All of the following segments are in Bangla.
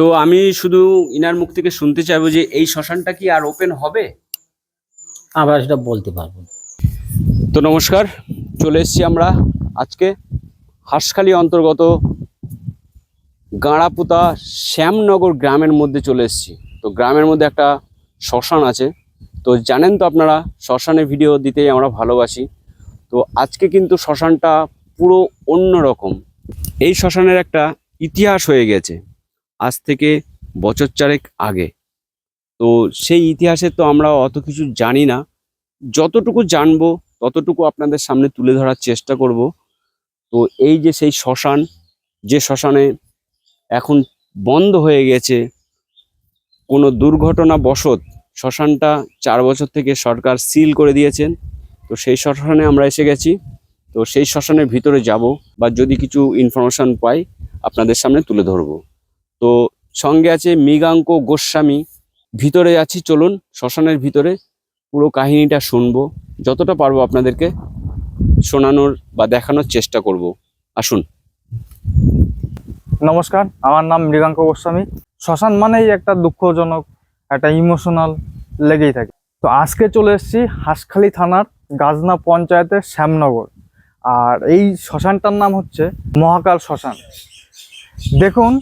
তো আমি শুধু ইনার মুখ থেকে শুনতে চাইব যে এই শ্মশানটা কি আর ওপেন হবে? আমরা সেটা বলতে পারব তো নমস্কার চলে এসছি আমরা আজকে হাঁসখালি অন্তর্গত গাঁড়াপুতা শ্যামনগর গ্রামের মধ্যে চলে এসেছি। তো গ্রামের মধ্যে একটা শ্মশান আছে। তো জানেন তো আপনারা শ্মশানে ভিডিও দিতেই আমরা ভালোবাসি। তো আজকে কিন্তু শ্মশানটা পুরো অন্য রকম এই শ্মশানের একটা ইতিহাস হয়ে গেছে। আজ থেকে বছর চারেক আগে। তো সেই ইতিহাসে তো আমরা অত কিছু জানি না। যতটুকু জানব, ততটুকু আপনাদের সামনে তুলে ধরার চেষ্টা করব। তো এই যে সেই শ্মশান, যে শ্মশানে এখন বন্ধ হয়ে গেছে, কোনো দুর্ঘটনা বশত শ্মশানটা চার বছর থেকে সরকার সিল করে দিয়েছেন। তো সেই শ্মশানে আমরা এসে গেছি। তো সেই শ্মশানের ভিতরে যাব বা যদি কিছু ইনফরমেশন পাই, আপনাদের সামনে তুলে ধরবো। তো সঙ্গে আছে মৃগাঙ্ক গোস্বামী। ভিতরে আছি, চলুন, শ্মশানের ভিতরে পুরো কাহিনীটা শুনব। যতটা পারব আপনাদেরকে শোনানোর বা দেখানোর চেষ্টা করব। আসুন। নমস্কার, আমার নাম মৃগাঙ্ক গোস্বামী। শ্মশান মানেই একটা দুঃখজনক, একটা ইমোশনাল লেগেই থাকে। তো আজকে চলে এসেছি হাঁসখালি থানার গাজনা পঞ্চায়েতের শ্যামনগর। আর এই শ্মশানটার নাম হচ্ছে মহাকাল শ্মশান। দেখুন,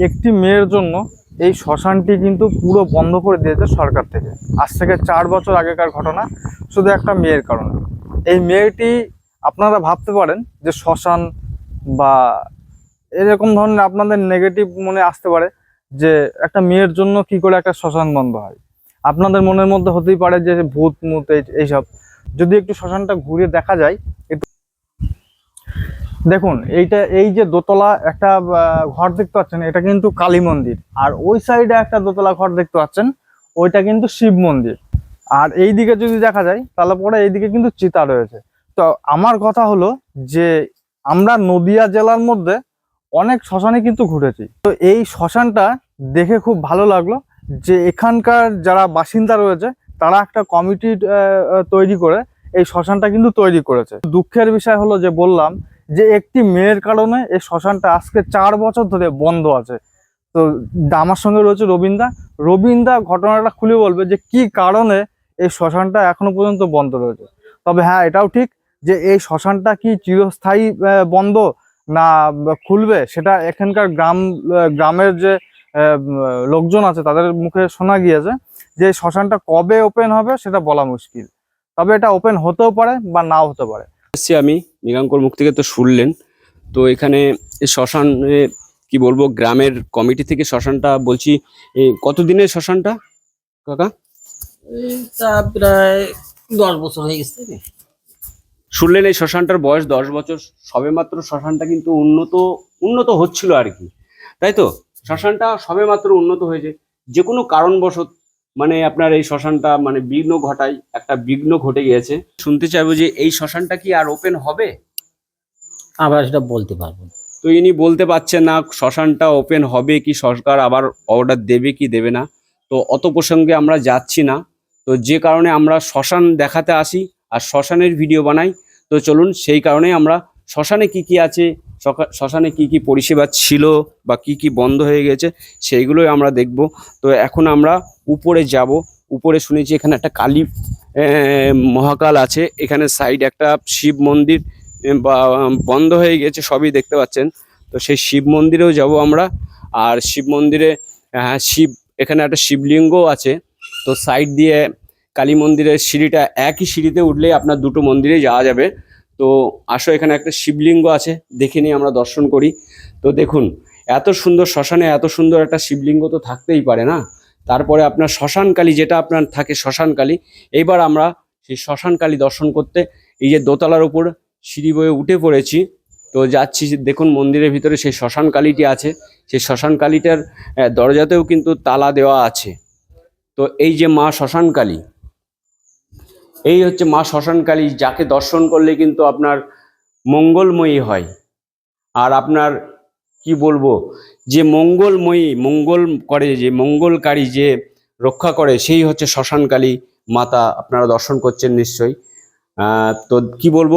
একটি মেয়ের জন্য এই শ্মশানটি কিন্তু পুরো বন্ধ করে দিয়েছে সরকার থেকে। আজ থেকে চার বছর আগেকার ঘটনা, শুধু একটা মেয়ের কারণে। এই মেয়েটি আপনারা ভাবতে পারেন যে শ্মশান বা এরকম ধরনের আপনাদের নেগেটিভ মনে আসতে পারে যে একটা মেয়ের জন্য কি করে একটা শ্মশান বন্ধ হয়। আপনাদের মনের মধ্যে হতেই পারে যে ভূত মুত এই- এইসব। যদি একটু শ্মশানটা ঘুরে দেখা যায়, একটু দেখুন, এইটা, এই যে দোতলা একটা ঘর দেখতে পাচ্ছেন, এটা কিন্তু কালী মন্দির। আর ওই সাইডে একটা দোতলা ঘর দেখতে পাচ্ছেন, ওইটা কিন্তু শিব মন্দির। আর এই দিকে যদি দেখা যায়, তাহলে পরে এইদিকে কিন্তু চিতা রয়েছে। তো আমার কথা হলো যে, আমরা নদিয়া জেলার মধ্যে অনেক শ্মশানে কিন্তু ঘুরেছি। তো এই শ্মশানটা দেখে খুব ভালো লাগল যে, এখানকার যারা বাসিন্দা রয়েছে, তারা একটা কমিটি তৈরি করে, এই শ্মশানটা কিন্তু তৈরি করেছে। দুঃখের বিষয় হলো যে, বললাম যে একটি মেয়ের কারণে এই শ্মশানটা আজকে চার বছর ধরে বন্ধ আছে। তো আমার সঙ্গে রয়েছে রবীন্দা। রবীন্দা ঘটনাটা খুলে বলবে যে কি কারণে এই শ্মশানটা এখনও পর্যন্ত বন্ধ রয়েছে। তবে হ্যাঁ এটাও ঠিক যে এই শ্মশানটা কি চিরস্থায়ী বন্ধ না খুলবে? সেটা এখানকার গ্রাম গ্রামের যে লোকজন আছে তাদের মুখে শোনা গিয়েছে যে শ্মশানটা কবে ওপেন হবে সেটা বলা মুশকিল। তবে এটা ওপেন হতেও পারে বা নাও হতে পারে। এসছি আমি মৃগাঙ্কর মুখ থেকে তো শুনলেন। তো এখানে শ্মশানে কি বলব গ্রামের কমিটি থেকে শ্মশানটা বলছি কতদিনের শ্মশানটা কাকা? তা প্রায় দশ বছর হয়ে গেছে। শুনলেন এই শ্মশানটার বয়স দশ বছর সবেমাত্র শ্মশানটা কিন্তু উন্নত উন্নত হচ্ছিল আর কি। তাই তো? শ্মশানটা সবেমাত্র উন্নত হয়েছে। যে কোনো কারণবশত মানে আপনার এই শ্মশানটা মানে বিঘ্ন ঘটায় একটা বিঘ্ন ঘটে গিয়েছে। শুনতে চাইব যে এই শ্মশানটা কি আর ওপেন হবে? আমরা সেটা বলতে পারব না। তো ইনি বলতে পারছেন না শ্মশানটা ওপেন হবে কি সরকার আবার অর্ডার দেবে কি দেবে না। তো অত প্রসঙ্গে আমরা যাচ্ছি না। তো যে কারণে আমরা শ্মশান দেখাতে আসি আর শ্মশানের ভিডিও বানাই। তো চলুন সেই কারণে আমরা শ্মশানে কি কি আছে শ্মশানে কি কি পরিষেবা ছিল বা কি কি বন্ধ হয়ে গেছে সেইগুলোই আমরা দেখব। তো এখন আমরা উপরে যাব। উপরে শুনেছি এখানে একটা কালী মহাকাল আছে। এখানে সাইড একটা শিব মন্দির বা, বন্ধ হয়ে গেছে, সবই দেখতে পাচ্ছেন। তো সেই শিব মন্দিরেও যাব আমরা। আর শিব মন্দিরে শিব, এখানে একটা শিবলিঙ্গ আছে। তো সাইড দিয়ে কালী মন্দিরের সিঁড়িটা একই সিঁড়িতে উঠলেই আপনার দুটো মন্দিরে যাওয়া যাবে। তো আসো, এখানে একটা শিবলিঙ্গ আছে, দেখে নিয়ে আমরা দর্শন করি। তো দেখুন, এত সুন্দর শ্মশানে এত সুন্দর একটা শিবলিঙ্গ তো থাকতেই পারে না? তারপরে আপনার শ্মশানকালী যেটা আপনার থাকে শ্মশানকালী, এইবার আমরা সেই শ্মশানকালী দর্শন করতে এই যে দোতলার উপর সিঁড়ি বয়ে উঠে পড়েছি। তো যাচ্ছি, দেখুন মন্দিরের ভিতরে সেই শ্মশান কালীটি আছে। সেই শ্মশান কালীটার দরজাতেও কিন্তু তালা দেওয়া আছে। তো এই যে মা শ্মশান কালী এই হচ্ছে মা শ্মশান কালী, যাকে দর্শন করলে কিন্তু আপনার মঙ্গলময়ী হয়। আর আপনার কি বলব, যে মঙ্গলময়ী, মঙ্গল করে যে, মঙ্গলকারী যে রক্ষা করে, সেই হচ্ছে শ্মশান কালী মাতা আপনারা দর্শন করছেন নিশ্চয়ই। তো কি বলব,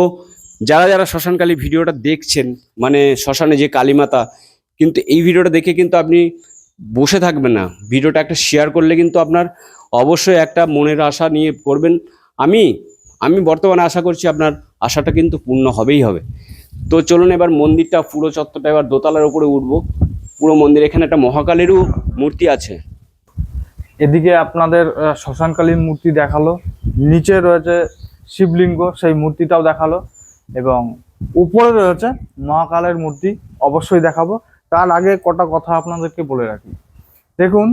যারা যারা শ্মশানকালী ভিডিওটা দেখছেন মানে শ্মশানে যে কালীমাতা কিন্তু এই ভিডিওটা দেখে কিন্তু আপনি বসে থাকবেন না। ভিডিওটা একটা শেয়ার করলে কিন্তু আপনার অবশ্যই একটা মনের আশা নিয়ে করবেন। আমি আমি বর্তমানে আশা করছি আপনার আশাটা কিন্তু পূর্ণ হবেই হবে। তো চলুন এবার মন্দিরটা, পুরো চত্বরটা এবার দোতলার উপরে উঠবো। পুরো মন্দির, এখানে একটা মহাকালেরও মূর্তি আছে। এদিকে আপনাদের শ্মশানকালীন মূর্তি দেখাল। নিচে রয়েছে শিবলিঙ্গ, সেই মূর্তিটাও দেখাল। এবং উপরে রয়েছে মহাকালের মূর্তি, অবশ্যই দেখাবো। তার আগে কটা কথা আপনাদেরকে বলে রাখি। দেখুন,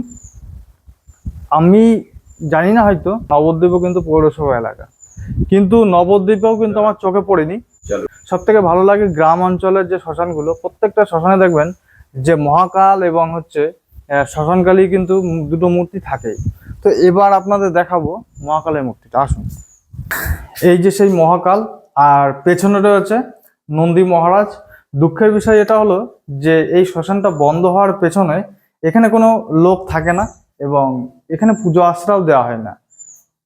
আমি জানি না হয়তো নবদ্বীপও কিন্তু পৌরসভা এলাকা। কিন্তু নবদ্বীপেও কিন্তু আমার চোখে পড়েনি। সব থেকে ভালো লাগে গ্রাম অঞ্চলের যে শ্মশানগুলো প্রত্যেকটা শ্মশানে দেখবেন যে মহাকাল এবং হচ্ছে শ্মশানকালী কিন্তু দুটো মূর্তি থাকেই তো এবার আপনাদের দেখাবো মহাকালের মূর্তিটা। আসুন। এই যে সেই মহাকাল আর পেছনে রয়েছে নন্দী মহারাজ। দুঃখের বিষয় এটা হলো যে এই শ্মশানটা বন্ধ হওয়ার পেছনে এখানে কোনো লোক থাকে না। এবং এখানে পুজো আশ্রাও দেওয়া হয় না।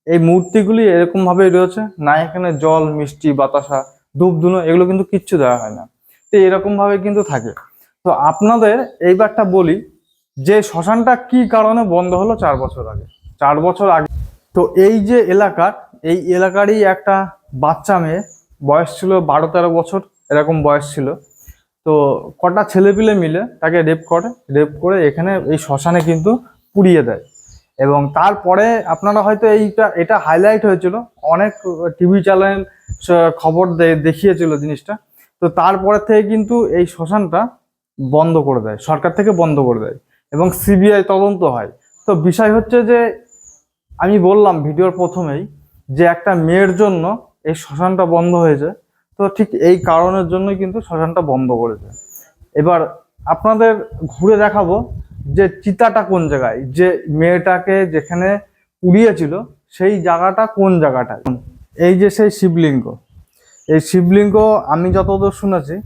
এই মূর্তিগুলি এরকম ভাবেই রয়েছে, না এখানে জল, মিষ্টি, বাতাসা ধূপ ধুনো এগুলো কিন্তু কিচ্ছু দেওয়া হয় না। তো এরকম ভাবে কিন্তু থাকে। তো আপনাদের এইবারটা বলি যে শ্মশানটা কি কারণে বন্ধ হলো চার বছর আগে। চার বছর আগে তো এই যে এলাকার এই এলাকারই একটা বাচ্চা মেয়ে, বয়স ছিল বারো তেরো বছর, এরকম বয়স ছিল। তো কটা ছেলেপিলে মিলে তাকে রেপ করে রেপ করে এখানে এই শ্মশানে কিন্তু পুড়িয়ে দেয়। এবং তারপরে আপনারা হয়তো এইটা, এটা হাইলাইট হয়েছিল। অনেক টিভি চ্যানেল খবর দেখিয়েছিল জিনিসটা। তো তারপরে থেকে কিন্তু এই শ্মশানটা বন্ধ করে দেয়, সরকার থেকে বন্ধ করে দেয় এবং সিবিআই তদন্ত হয়। তো বিষয় হচ্ছে যে, আমি বললাম ভিডিওর প্রথমেই যে একটা মেয়ের জন্য এই শ্মশানটা বন্ধ হয়েছে। তো ঠিক এই কারণের জন্যই কিন্তু শ্মশানটা বন্ধ করেছে। এবার আপনাদের ঘুরে দেখাবো যে চিতাটা কোন জায়গায়? যে মেয়েটাকে যেখানে পুড়িয়েছিল, সেই জায়গাটা কোন জায়গাটায়? এই যে সেই শিবলিঙ্গ। এই শিবলিঙ্গ আমি যতদূর শুনেছি,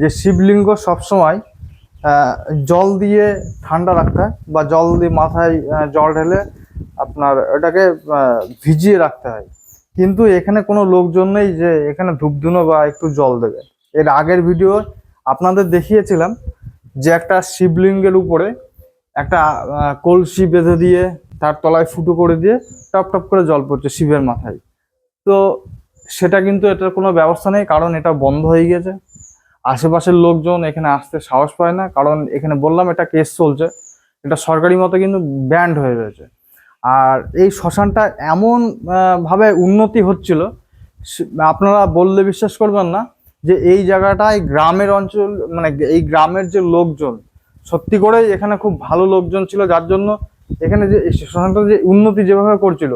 যে শিবলিঙ্গ সবসময় জল দিয়ে ঠান্ডা রাখতে হয় বা জল দিয়ে মাথায় জল ঢেলে আপনার এটাকে ভিজিয়ে রাখতে হয়। কিন্তু এখানে কোনো লোকজন নেই যে এখানে ধূপধুনো বা একটু জল দেবে। এর আগের ভিডিও আপনাদের দেখিয়েছিলাম যে একটা শিবলিঙ্গের উপরে একটা কলসি বেঁধে দিয়ে তার তলায় ফুটো করে দিয়ে টপ টপ করে জল পড়ছে শিবের মাথায়। তো সেটা কিন্তু এটার কোনো ব্যবস্থা নেই, কারণ এটা বন্ধ হয়ে গেছে। আশেপাশের লোকজন এখানে আসতে সাহস পায় না, কারণ এখানে বললাম এটা কেস চলছে। এটা সরকারি মতো কিন্তু ব্যান্ড হয়ে রয়েছে। আর এই শ্মশানটা এমন ভাবে উন্নতি হচ্ছিল আপনারা বললে বিশ্বাস করবেন না, যে এই জায়গাটায় গ্রামের অঞ্চল মানে এই গ্রামের যে লোকজন সত্যি করেই এখানে খুব ভালো লোকজন ছিল, যার জন্য এখানে যে শ্মশানটা যে উন্নতি যেভাবে করছিল,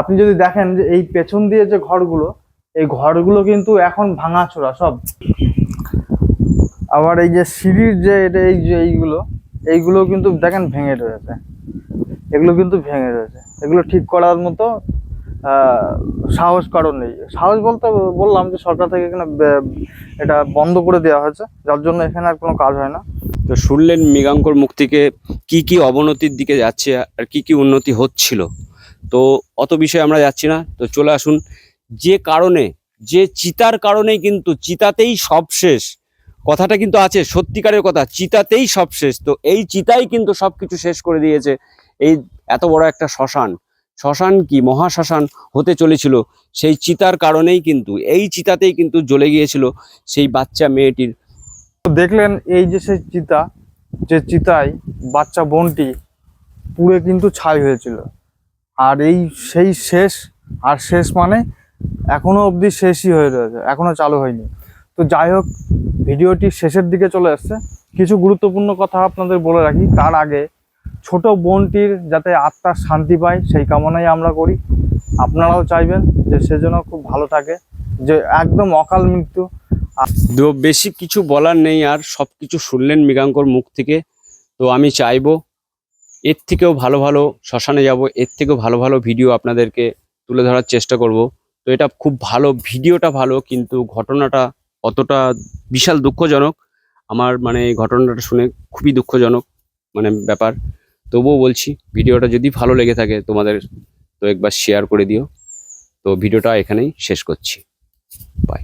আপনি যদি দেখেন যে এই পেছন দিয়ে যে ঘরগুলো, এই ঘরগুলো কিন্তু এখন ভাঙাচোরা সব। আবার এই যে সিঁড়ির যে এটা এই যে এইগুলো এইগুলো কিন্তু দেখেন ভেঙে রয়েছে। এগুলো কিন্তু ভেঙে রয়েছে। এগুলো ঠিক করার মতো সাহস কারণ নেই। সাহস বলতে বললাম যে সরকার থেকে এখানে এটা বন্ধ করে দেওয়া হয়েছে, যার জন্য এখানে আর কোনো কাজ হয় না। তো শুনলেন মৃগাঙ্কর মুখ থেকে কি কি অবনতির দিকে যাচ্ছে আর কি কি উন্নতি হচ্ছিল? তো অত বিষয়ে আমরা যাচ্ছি না। তো চলে আসুন। যে কারণে, যে চিতার কারণেই কিন্তু, চিতাতেই সব শেষ। কথাটা কিন্তু আছে, সত্যিকারের কথা, চিতাতেই সব শেষ। তো এই চিতাই কিন্তু সবকিছু শেষ করে দিয়েছে। এই এত বড় একটা শ্মশান। শ্মশান কি? মহাশ্মশান হতে চলেছিল। সেই চিতার কারণেই কিন্তু, এই চিতাতেই কিন্তু জ্বলে গিয়েছিল সেই বাচ্চা মেয়েটির দেখলেন এই যে সেই চিতা, যে চিতায় বাচ্চা বোনটি পুড়ে কিন্তু ছাই হয়েছিল। আর এই সেই শেষ, আর শেষ মানে এখনও অবধি শেষই হয়ে রয়েছে, এখনও চালু হয়নি। তো যাই হোক, ভিডিওটি শেষের দিকে চলে আসছে। কিছু গুরুত্বপূর্ণ কথা আপনাদের বলে রাখি। তার আগে, ছোট বোনটির যাতে আত্মার শান্তি পায়, সেই কামনাই আমরা করি। আপনারাও চাইবেন যে সে যেন খুব ভালো থাকে, যে একদম অকাল মৃত্যু বেশি কিছু বলার নেই আর সব কিছু শুনলেন মৃগাঙ্কর মুখ থেকে। তো আমি চাইব এর থেকেও ভালো ভালো শ্মশানে যাব, এর থেকেও ভালো ভালো ভিডিও আপনাদেরকে তুলে ধরার চেষ্টা করব। তো এটা খুব ভালো, ভিডিওটা ভালো, কিন্তু ঘটনাটা অতটা বিশাল দুঃখজনক। আমার মানে এই ঘটনাটা শুনে খুবই দুঃখজনক মানে ব্যাপার। তবুও বলছি, ভিডিওটা যদি ভালো লেগে থাকে তোমাদের, তো একবার শেয়ার করে দিও। তো ভিডিওটা এখানেই শেষ করছি। বাই